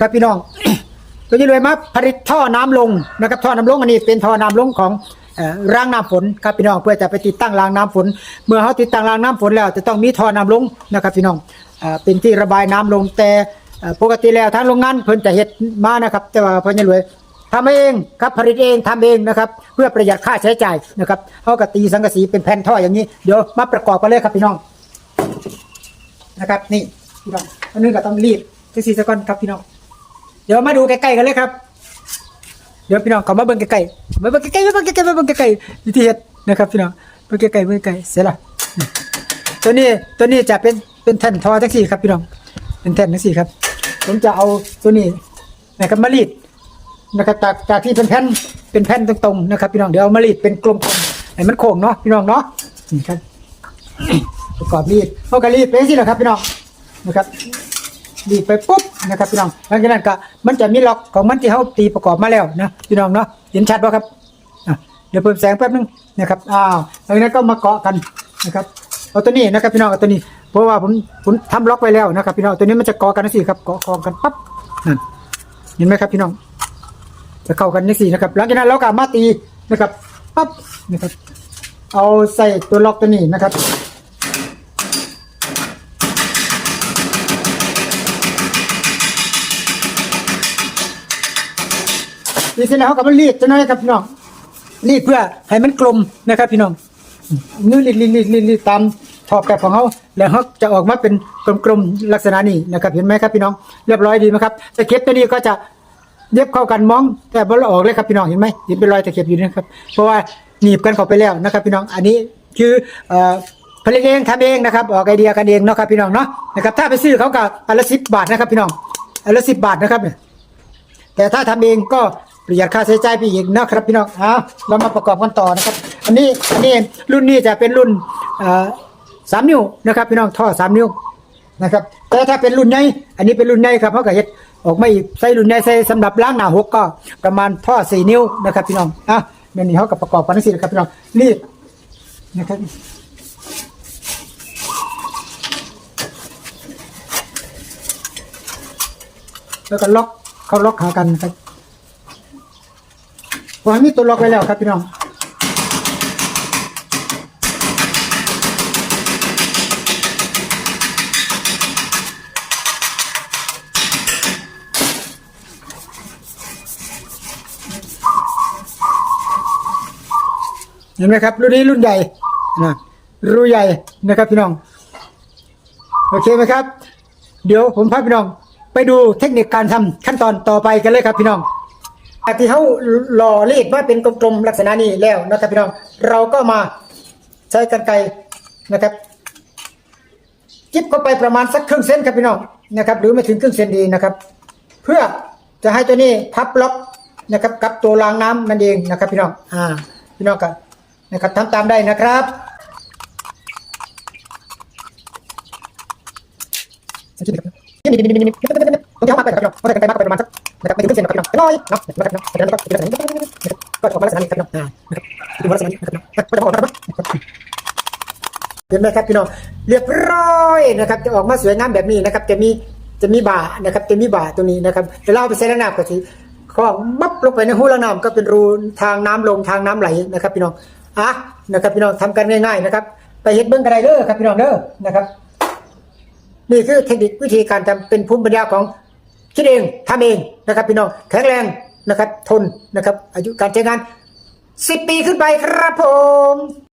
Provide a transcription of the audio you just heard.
ครับพี่น้อง ตัวนี้เลยมาผลิตท่อน้ำลงนะครับท่อน้ำลงอันนี้เป็นท่อน้ำลงของรางน้ำฝนครับพี่น้องเพื่อจะไปติดตั้งรางน้ำฝน เมื่อเขาติดตั้งรางน้ำฝนแล้ว จะต้องมีท่อน้ำลงนะครับพี่น้องเป็นที่ระบายน้ำลงแต่ปกติแล้วทางโรงงานเพิ่นจะเฮ็ดมานะครับ แต่ว่าเพิ่นจะรวยทำเองครับผลิตเองทำเองนะครับ เพื่อประหยัดค่าใช้จ่ายนะครับเขาก็ตีสังกะสีเป็นแผ่นท่ออย่างนี้เดี๋ยวมาประกอบกันเลยครับพี่น้องนะครับนี่พี่น้องอันนี้ก็ต้องรีบที่สี่สก่อนครับพี่น้อง เดี๋ยวมาดูใกล้ๆกันเลยครับ เดี๋ยวพี่น้องเขามาเบิ่งใกล้ๆมาเบิ่งใกล้ๆมาเบิ่งใกล้ๆมาเบิ่งใกล้ๆวิธีเฮ็ดนะครับพี่น้องเบิ่งใกล้ๆเบิ่งใกล้ๆเสร็จละตัวนี้ตัวนี้จะเป็นเป็นแท่นทอจังสี่ครับพี่น้อง เป็นแท่นจังสี่ครับ ผมจะเอาตัวนี้นะครับมารีดนะครับจากจากที่เป็นแผ่นเป็นแผ่นตรงๆนะครับ พี่น้องเดี๋ยวเอามารีดเป็นกลมๆให้มันโค้งเนาะพี่น้องเนาะนี่ครับประกอบรีดเขาก็รีดไปสิแหละครับ พี่น้องนะครับรีดไปปุ๊บ นะครับพี่น้องหลังจากนั้นก็มันจะมีล็อกของมันที่เขาตีประกอบมาแล้วนะพี่น้องเนาะเห็นชัดป่ะครับเดี๋ยวเพิ่มแสงแป๊บนึงนะครับอ้าวหลังจากนั้นก็มาเกาะกันนะครับเอาตัวนี้นะครับพี่น้องเอาตัวนี้ เพราะว่าผมผมทำล็อกไว้แล้วนะครับพี่น้องตัวนี้มันจะเกาะกันสิครับเกาะคอกันปั๊บนั่นเห็นไหมครับพี่น้องจะเข้ากันนี่สินะครับหลังจากนั้นเราก็มาตีนะครับปั๊บนะครับเอาใส่ตัวล็อกตัวนี้นะครับ ดีเสร็จแล้วเขาก็มารีดจะน้อยครับพี่น้องรีดเพื่อให้มันกลมนะครับ พี่น้องนี่รีดรีดรีดรีดรีดตามทอบแบบของเขาแล้วเขาจะออกมาเป็นกลมๆลักษณะนี้นะครับ เห็นไหมครับพี่น้องเรียบร้อยดีไหมครับตะเข็บตัวนี้ก็จะเย็บเข้ากันมอง แต่บอลออกเลยครับพี่น้องเห็นไหมเห็นเป็นรอยตะเข็บอยู่นะครับ เพราะว่าหนีบกันเข้าไปแล้วนะครับ พี่น้องอันนี้คือเอ่อผลิตเองทำเองนะครับออกไอเดียกันเองเนาะครับพี่น้องเนาะนะครับถ้าไปซื้อเขาก็อันละสิบบาทนะครับ พี่น้องอันละสิบบาทนะครับเนี่ยแต่ถ้าทำเองก็ ประหยัดค่าใช้จ่ายไปอีกนะครับพี่น้องอะเรามาประกอบกันต่อนะครับ อันนี้อันนี้รุ่นนี้จะเป็นรุ่นสามนิ้วนะครับพี่น้องท่อสามนิ้วนะครับ แต่ถ้าเป็นรุ่นใหญ่อันนี้เป็นรุ่นใหญ่ครับเพราะกับเฮ็ดออกไมาอีกใส่รุ่นใหญ่ใส่สำหรับล้างหน้าหกก็ประมาณท่อสี่นิ้วนะครับพี่น้องอะเดี๋ยวนี้เขากับประกอบกันทั้งสี่นครับพี่น้องรีดนะครับแล้วก็ล็อกเขาล็อกหากันครับ วางมีตัวล็อกไว้แล้วครับพี่น้องเห็นไหมครับรุ่นนี้รุ่นใหญ่นะรุ่นใหญ่นะครับพี่น้อง โอเคไหมครับ เดี๋ยวผมพาพี่น้อง ไปดูเทคนิคการทำขั้นตอนต่อไปกันเลยครับพี่น้อง อาที่เขาหล่อรีดมาเป็นกลมๆลักษณะนี้แล้วนะครับพี่น้องเราก็มาใช้กันไกรนะครับจิบเข้าไปประมาณสักครึ่งเซนครับพี่น้องนะครับ หรือไม่ถึงครึ่งเซนดีนะครับ เพื่อจะให้ตัวนี้พับล็อกนะครับ กับตัวรางน้ำนั่นเองนะครับ พี่น้องอ่าพี่น้องกันนะครับทำตามได้นะครับสังเกตนะครับนี่นี่นี่นี่นี่ผมจะเอามาไปครับพี่น้องเพราะแต่กันไปมากไปประมาณสัก นะครับไม่ถึงครึ่งเนนะครับพี่น้องน้อยเนาะนะครับพี่น้องจากนั้นก็จากนั้นก็จะออกมาลักษณะนี้ครับพี่น้องอ่านะครับดูลักษณะนี้นะครับพี่น้องก็จะออกมาแบบเห็นไหมครับพี่น้องเรียบร้อยนะครับ จะออกมาสวยงามแบบนี้นะครับ จะมีจะมีบ่านะครับ จะมีบ่าตรงนี้นะครับจะเล่าไปใส่น้ำก็สิของบับลงไปในหูละน้ำก็เป็นรูทางน้ำลงทางน้ำไหลนะครับ พี่น้องอะนะครับ พี่น้องทำกันง่าย ๆนะครับ ไปเฮ็ดเบิ้งกันได้เด้อครับพี่น้องเด้อนะครับ นี่คือเทคนิควิธีการทำเป็นภูมิปัญญาของ คิดเองทำเองนะครับพี่น้องแข็งแรงนะครับ ทนนะครับ อายุการใช้งาน 10 ปีขึ้นไปครับผม